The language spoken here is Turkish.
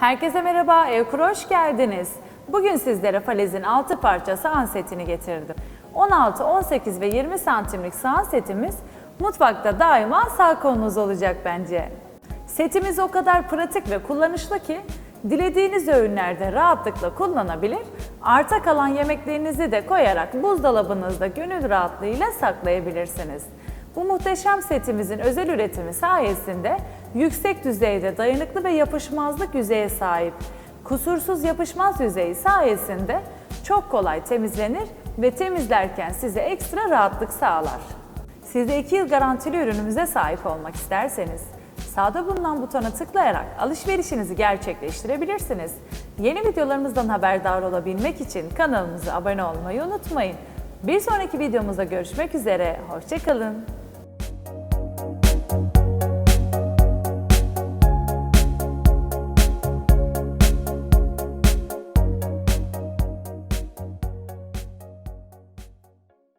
Herkese merhaba, Evkur'a hoş geldiniz. Bugün sizlere falezin 6 parça sağan setini getirdim. 16, 18 ve 20 santimlik sağan setimiz mutfakta daima sağ kolunuz olacak bence. Setimiz o kadar pratik ve kullanışlı ki dilediğiniz öğünlerde rahatlıkla kullanabilir, arta kalan yemeklerinizi de koyarak buzdolabınızda gönül rahatlığıyla saklayabilirsiniz. Bu muhteşem setimizin özel üretimi sayesinde yüksek düzeyde dayanıklı ve yapışmazlık yüzeye sahip. Kusursuz yapışmaz yüzeyi sayesinde çok kolay temizlenir ve temizlerken size ekstra rahatlık sağlar. Siz de 2 yıl garantili ürünümüze sahip olmak isterseniz sağda bulunan butona tıklayarak alışverişinizi gerçekleştirebilirsiniz. Yeni videolarımızdan haberdar olabilmek için kanalımıza abone olmayı unutmayın. Bir sonraki videomuzda görüşmek üzere, hoşçakalın.